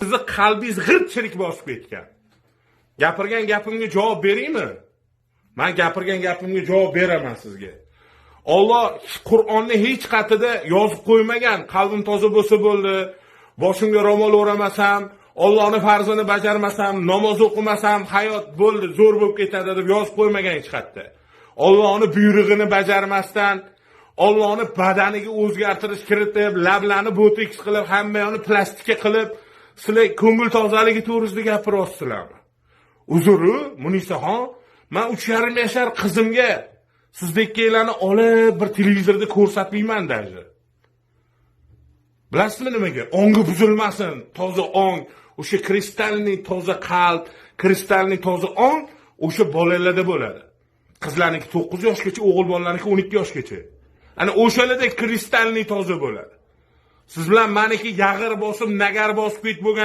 sizni qalbingiz g'irchilik bosib ketgan. Gapirgan gapimga javob beraymi? Man gapirgan gapimga javob beraman sizga. Olloh qur'onni hech qatida yozib qo'ymagan. Qalbim toza bo'lsa bo'ldi boshimga ro'mol o'ramasam ollohni farzini bajarmasam namoz o'qimasam hayot bo'ldi zo'r bo'lib ketadi deb yozib qo'ymagan hech qayerda ollohni buyrug'ini bajarmasdan ollohni badaniga o'zgartirish kiritib lablarni bo'tiks qilib hamma yoqni plastikka qilib sizlar ko'ngil tozaligi to'g'risida gapiryapsizlarmi uzri munisaxon man uch yarim yashar qizimga sizdekkilarni olib bir televizorda ko'rsatmayman даже. Bilasizmi nimaga? Ongi buzilmasin toza ong o'sha kristalniy toza qalb kristalniy toza ong o'sha bolalarda bo'ladi. Qizlarniki to'qqiz yoshgacha o'g'il bolalarniki o'n ikki yoshgacha. Ana o'shalarda kristalniy toza bo'ladi. Siz bilan maniki yag'ir bosib nagar bosib ketib bo'lgan